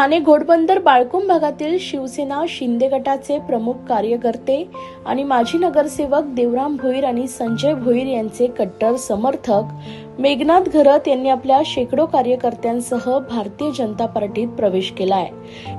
ठाणे घोडबंदर बाळकुम भागातील शिवसेना शिंदे गटाचे प्रमुख कार्यकर्ते आणि माजी नगरसेवक देवराम भोईर आणि संजय भोईर यांचे कट्टर समर्थक मेघनाथ घरत यांनी आपल्या शेकडो कार्यकर्त्यांसह भारतीय जनता पार्टीत प्रवेश केलाय.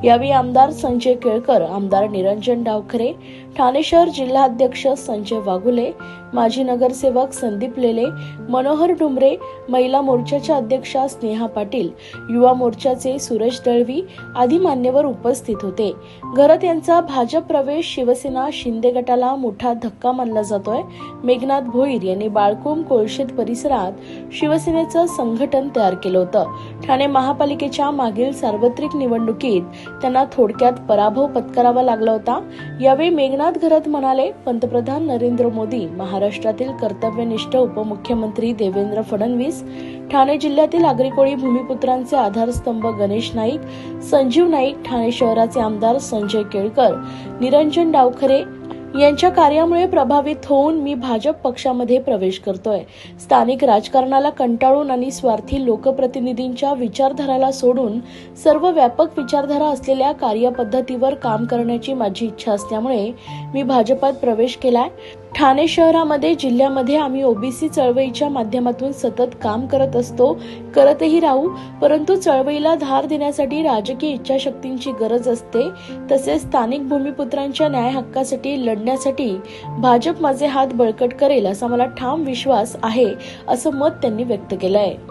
यावेळी आमदार संजय केळकर आमदार निरंजन डावखरे ठाणे शहर जिल्हाध्यक्ष संजय वाघुले माजी नगरसेवक संदीप लेले मनोहर डुमरे महिला मोर्चाच्या अध्यक्षा स्नेहा पाटील युवा मोर्चाचे सुरेश दळवी आदी मान्यवर उपस्थित होते. घरत यांचा भाजप प्रवेश शिवसेना शिंदे गटाला मोठा धक्का मानला जातोय. मेघनाथ भोईर यांनी बाळकोम कोळशेत परिसरात शिवसेनेचं संघटन तयार केलं होतं. ठाणे महापालिकेच्या मागील सार्वत्रिक निवडणुकीत त्यांना थोडक्यात पराभव पत्करावा लागला होता. यावेळी मेघनाथ घरत म्हणाले पंतप्रधान नरेंद्र मोदी महाराष्ट्रातील कर्तव्यनिष्ठ उपमुख्यमंत्री देवेंद्र फडणवीस ठाणे जिल्ह्यातील आग्रिकोळी भूमिपुत्रांचे आधारस्तंभ गणेश नाईक संजीव नाईक ठाणे शहराचे आमदार संजय केळकर निरंजन डावखरे यांच्या कार्यामुळे प्रभावित होऊन मी भाजप पक्षामध्ये प्रवेश करतोय. स्थानिक राजकारणाला कंटाळून आणि स्वार्थी लोकप्रतिनिधींच्या विचारधाराला सोडून सर्व व्यापक विचारधारा असलेल्या कार्यपद्धतीवर काम करण्याची माझी इच्छा असल्यामुळे मी भाजपात प्रवेश केलाय. ठाणे शहरामध्ये जिल्ह्यामध्ये आम्ही ओबीसी चळवळीच्या माध्यमातून सतत काम करत असतो. करतही राहू परंतु चळवळीला धार देण्यासाठी राजकीय इच्छाशक्तींची गरज असते. तसेच स्थानिक भूमिपुत्रांच्या न्याय हक्कासाठी लढण्यासाठी भाजप माझे हात बळकट करेल असा मला ठाम विश्वास आहे असं मत त्यांनी व्यक्त केलं आहे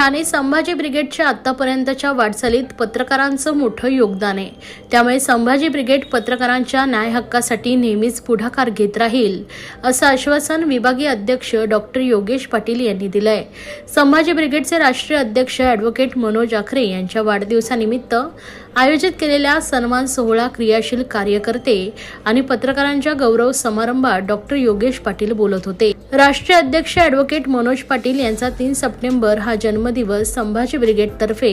ठाणे संभाजी ब्रिगेडच्या आतापर्यंतच्या वाटचालीत पत्रकारांचं मोठं योगदान आहे. त्यामुळे संभाजी ब्रिगेड पत्रकारांच्या न्याय हक्कासाठी नेहमीच पुढाकार घेत राहील असं आश्वासन विभागीय अध्यक्ष डॉक्टर योगेश पाटील यांनी दिलंय. संभाजी ब्रिगेडचे राष्ट्रीय अध्यक्ष ॲडव्होकेट मनोज आखरे यांच्या वाढदिवसानिमित्त आयोजित केलेल्या सन्मान सोहळा क्रियाशील कार्यकर्ते आणि पत्रकारांच्या गौरव समारंभात डॉक्टर योगेश पाटील बोलत होते. राष्ट्रीय अध्यक्ष ॲडव्होकेट मनोज पाटील यांचा तीन सप्टेंबर हा जन्मदिवस संभाजी ब्रिगेडतर्फे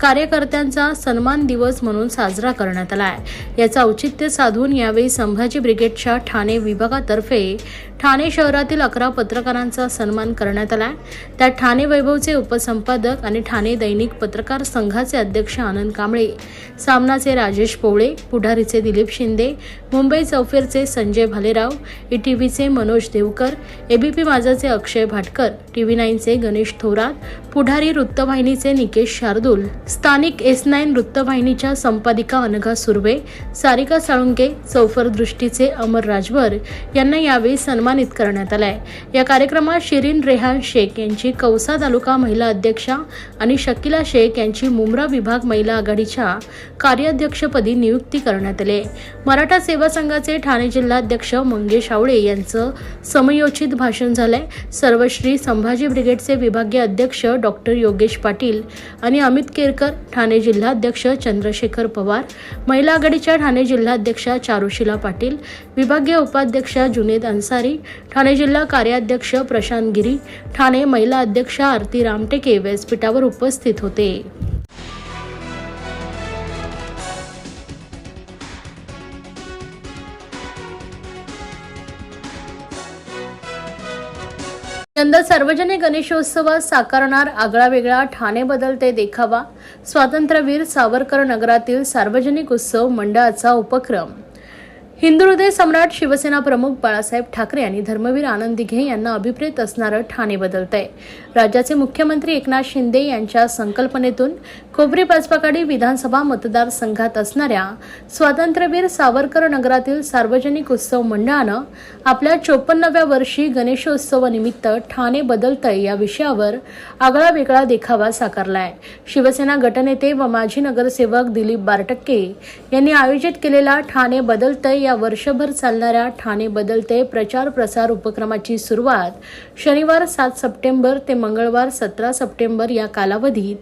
कार्यकर्त्यांचा सन्मान दिवस म्हणून साजरा करण्यात आला आहे. याचं औचित्य साधून यावेळी संभाजी ब्रिगेडच्या ठाणे विभागातर्फे ठाणे शहरातील अकरा पत्रकारांचा सन्मान करण्यात आला त्यात ठाणे वैभवचे उपसंपादक आणि ठाणे दैनिक पत्रकार संघाचे अध्यक्ष आनंद कांबळे सामनाचे राजेश पोवळे पुढारीचे दिलीप शिंदे मुंबई चौफेरचे संजय भालेराव ईटीव्हीचे मनोज देवकर एबीपी माझाचे अक्षय भाटकर टी व्ही नाईनचे गणेश थोरात पुढारी वृत्तवाहिनीचे निकेश शार्दूल स्थानिक एस नाईन वृत्तवाहिनीच्या संपादिका अनघा सुर्वे सारिका साळुंके चौफर दृष्टीचे अमर राजभर यांना यावेळी सन्मानित करण्यात आलाय. या कार्यक्रमात शिरीन रेहान शेख यांची कौसा तालुका महिला अध्यक्षा आणि शकिला शेख यांची मुंब्रा विभाग महिला आघाडीच्या कार्याध्यक्षपदी नियुक्ती करण्यात आली. मराठा सेवा संघाचे ठाणे जिल्हाध्यक्ष मंगेश आवळे यांचं समयोचित भाषण झालंय. सर्वश्री संभाजी ब्रिगेडचे विभागीय अध्यक्ष डॉक्टर योगेश पाटील आणि अमित केरकर ठाणे जिल्हाध्यक्ष चंद्रशेखर पवार महिला आघाडीच्या ठाणे जिल्हाध्यक्षा चारुशिला पाटील विभागीय उपाध्यक्षा जुनेद अन्सारी ठाणे जिल्हा कार्याध्यक्ष प्रशांत गिरी ठाणे महिला अध्यक्षा आरती रामटेके व्यासपीठावर उपस्थित होते. यंदा सार्वजनिक गणेशोत्सवात साकारणार आगळा वेगळा ठाणे बदलते देखावा. स्वातंत्र्यवीर सावरकर नगरातील सार्वजनिक उत्सव मंडळाचा उपक्रम. हिंदू हृदय सम्राट शिवसेना प्रमुख बाळासाहेब ठाकरे आणि धर्मवीर आनंद दिघे यांना अभिप्रेत असणारं ठाणे बदलतंय. राज्याचे मुख्यमंत्री एकनाथ शिंदे यांच्या संकल्पनेतून खोबरी पाचपाकाडी विधानसभा मतदारसंघात असणाऱ्या स्वातंत्र्यवीर सावरकर नगरातील सार्वजनिक उत्सव मंडळानं आपल्या चोपन्नाव्या वर्षी गणेशोत्सवानिमित्त ठाणे बदलतंय या विषयावर आगळा वेगळा देखावा साकारलाय. शिवसेना गटनेते व माजी नगरसेवक दिलीप बारटक्के यांनी आयोजित केलेला ठाणे बदलतंय या वर्षभर चालणाऱ्या ठाणे बदलते प्रचार प्रसार उपक्रमाची सुरुवात शनिवार सात सप्टेंबर ते मंगळवार सतरा सप्टेंबर या कालावधीत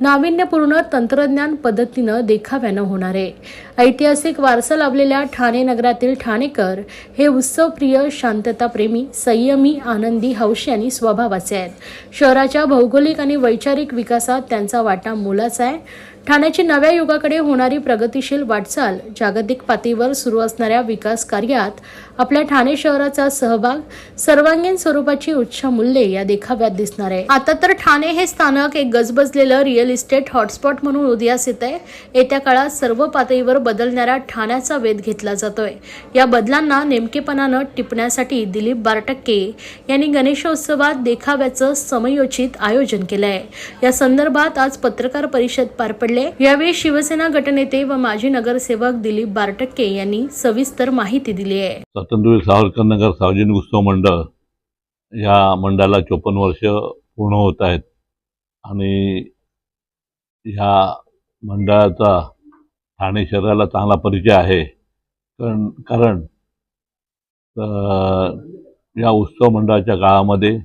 नाविन्यपूर्ण तंत्रज्ञान पद्धतीनं देखाव्यानं होणार आहे. ऐतिहासिक वारसा लाभलेल्या ठाणे नगरातील ठाणेकर हे उत्सवप्रिय शांतताप्रेमी संयमी आनंदी हौशी आणि स्वभावाचे आहेत. शहराच्या भौगोलिक आणि वैचारिक विकासात त्यांचा वाटा मोलाचा आहे. ठाण्याची नव्या युगाकडे होणारी प्रगतिशील वाटचाल जागतिक पातळीवर सुरू असणाऱ्या विकास कार्यात आपल्या ठाणे शहराचा सहभाग सर्वांगीण स्वरूपाची उच्च मूल्ये या देखाव्यात दिसणार आहे. आता तर ठाणे हे स्थानक एक गजबजलेलं रिअल इस्टेट हॉटस्पॉट म्हणून उदयास येत आहे येत्या काळात सर्व पातळीवर बदलणाऱ्या ठाण्याचा वेध घेतला जातोय. या बदलांना नेमकेपणानं टिपण्यासाठी दिलीप बारटक्के यांनी गणेशोत्सवात देखाव्याचं समयोचित आयोजन केलं आहे या संदर्भात आज पत्रकार परिषद पार पडले. यावेळी शिवसेना गटनेते व माजी नगरसेवक दिलीप बारटक्के यांनी सविस्तर माहिती दिली आहे. स्वातंत्र्यवीर सावरकर नगर सार्वजनिक उत्सव मंडळ या मंडळाला चोपन्न वर्ष पूर्ण होत आहेत. आणि ह्या मंडळाचा ठाणे शहराला चांगला परिचय आहे. कारण कारण या उत्सव मंडळाच्या काळामध्ये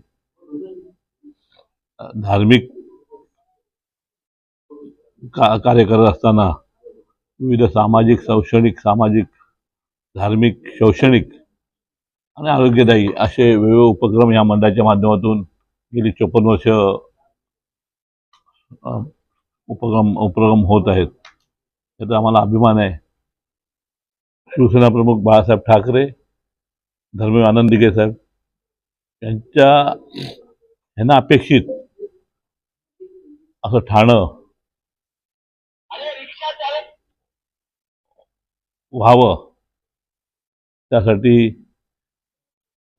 धार्मिक का कार्य करत असताना विविध सामाजिक शैक्षणिक सामाजिक धार्मिक शैक्षणिक आणि आरोग्यदायी असे वेगवेगळे उपक्रम या मंडळाच्या माध्यमातून गेली चोपन्न वर्ष उपक्रम उपक्रम होत आहेत. याचा आम्हाला अभिमान आहे. शिवसेना प्रमुख बाळासाहेब ठाकरे धर्मवीर आनंदिके साहेब यांच्या ह्यांना अपेक्षित असं ठाणं व्हावं. त्यासाठी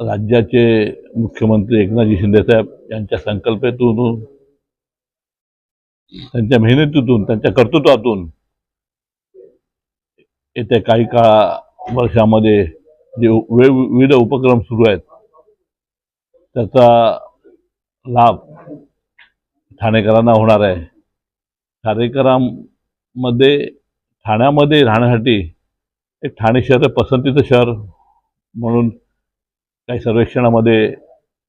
राज्याचे मुख्यमंत्री एकनाथजी शिंदेसाहेब यांच्या संकल्पेतून त्यांच्या मेहनतीतून त्यांच्या कर्तृत्वातून येत्या काही काळा वर्षामध्ये जे वे विविध उपक्रम सुरू आहेत त्याचा लाभ ठाणेकरांना होणार आहे. ठाणेकरांमध्ये ठाण्यामध्ये राहण्यासाठी एक ठाणे शहर पसंतीचं शहर म्हणून काही सर्वेक्षणामध्ये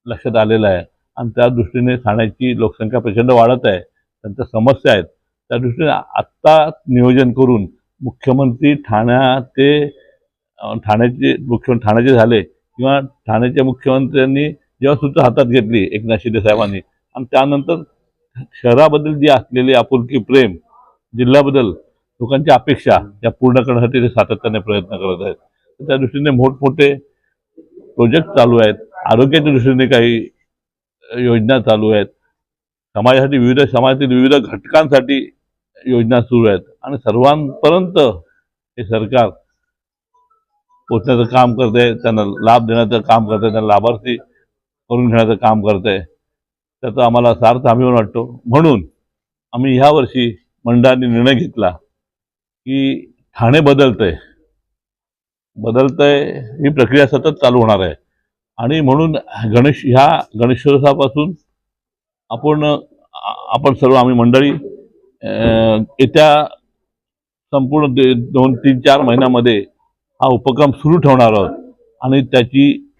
लक्षात आलेलं आहे. आणि त्या दृष्टीने ठाण्याची लोकसंख्या प्रचंड वाढत आहे. त्यांच्या समस्या आहेत. त्या दृष्टीने आत्ता नियोजन करून मुख्यमंत्री ठाण्याचे ते ठाण्याचे मुख्य ठाण्याचे झाले किंवा ठाण्याच्या मुख्यमंत्र्यांनी जेव्हा सूत्र हातात घेतली एकनाथ शिंदे साहेबांनी आणि त्यानंतर शहराबद्दल जी असलेली आपुलकी प्रेम जिल्ह्याबद्दल लोकांच्या अपेक्षा या पूर्ण करण्यासाठी ते सातत्याने प्रयत्न करत आहेत. तर त्या दृष्टीने मोठमोठे प्रोजेक्ट चालू आहेत. आरोग्याच्या दृष्टीने काही योजना चालू आहेत. समाजासाठी विविध समाजातील विविध घटकांसाठी योजना सुरू आहेत. आणि सर्वांपर्यंत हे सरकार पोचण्याचं काम करत आहे त्यांना लाभ देण्याचं काम करत आहे त्यांना लाभार्थी करून घेण्याचं काम करत. आहे त्याचा आम्हाला सार्थ अभिमान वाटतो. म्हणून आम्ही ह्या वर्षी मंडळाने निर्णय घेतला. की ठाणे बदलतंय. बदलतंय ही प्रक्रिया सतत चालू होणार आहे. आणि म्हणून गणेश ह्या गणेशोत्सवापासून आपण आपण सर्व आम्ही मंडळी येत्या संपूर्ण दे- दोन तीन चार महिन्यामध्ये हा उपक्रम सुरू ठेवणार आहोत. आणि त्याची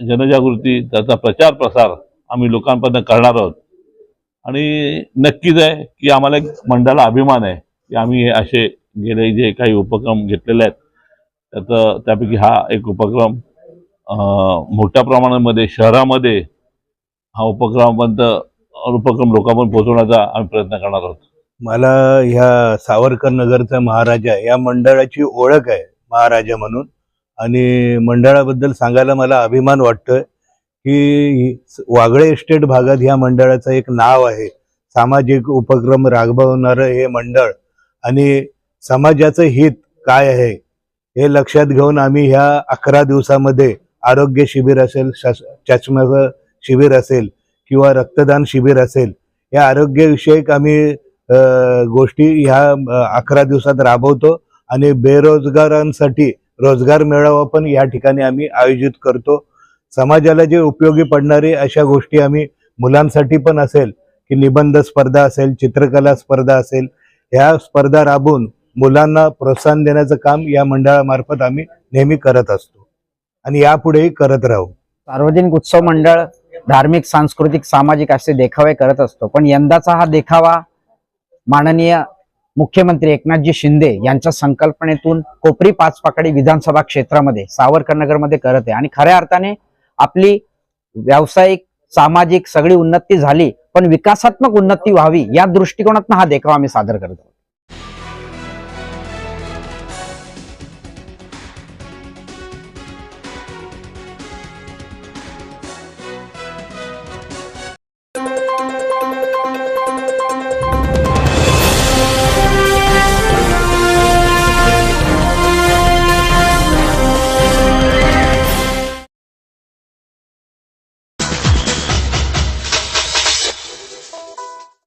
जनजागृती त्याचा प्रचार प्रसार आम्ही लोकांपर्यंत करणार आहोत. आणि नक्कीच आहे की आम्हाला एक मंडळाला अभिमान आहे की आम्ही हे असे गेले जे काही उपक्रम घेतलेले आहेत त्याचं त्यापैकी हा एक उपक्रम मोठ्या प्रमाणामध्ये शहरामध्ये हा उपक्रमापर्यंत उपक्रम लोकांपर्यंत पोहोचवण्याचा आम्ही प्रयत्न करणार आहोत. मला ह्या सावरकर नगरचा महाराजा या मंडळाची ओळख आहे महाराजा म्हणून. आणि मंडळाबद्दल सांगायला मला अभिमान वाटतोय की वागळे इस्टेट भागात ह्या मंडळाचं एक नाव आहे. सामाजिक उपक्रम राबवणारं हे मंडळ आणि समाजाचं हित काय आहे हे लक्षात घेऊन आम्ही ह्या अकरा दिवसामध्ये आरोग्य शिबिर असेल शस- शिबिर असेल किंवा रक्तदान शिबिर असेल या आरोग्यविषयक आम्ही गोष्टी ह्या अकरा दिवसात राबवतो आणि बेरोजगारांसाठी रोजगार मेळावा पण या ठिकाणी आम्ही आयोजित करतो. समाजाला जे उपयोगी पडणारे अशा गोष्टी आम्ही मुलांसाठी पण असेल की निबंध स्पर्धा असेल चित्रकला स्पर्धा असेल ह्या स्पर्धा राबवून मुलांना प्रोत्साहन देण्याचं काम या मंडळामार्फत आम्ही नेहमी करत असतो. आणि यापुढेही करत राहू. सार्वजनिक उत्सव मंडळ धार्मिक सांस्कृतिक सामाजिक असे देखावे करत असतो. पण यंदाचा हा देखावा माननीय मुख्यमंत्री एकनाथजी शिंदे यांच्या संकल्पनेतून कोपरी पाच पाकडी विधानसभा क्षेत्रामध्ये सावरकरनगरमध्ये करत आहे. आणि खऱ्या अर्थाने आपली व्यावसायिक सामाजिक सगळी उन्नती झाली पण विकासात्मक उन्नती व्हावी या दृष्टिकोनातून हा देखावा आम्ही सादर करतो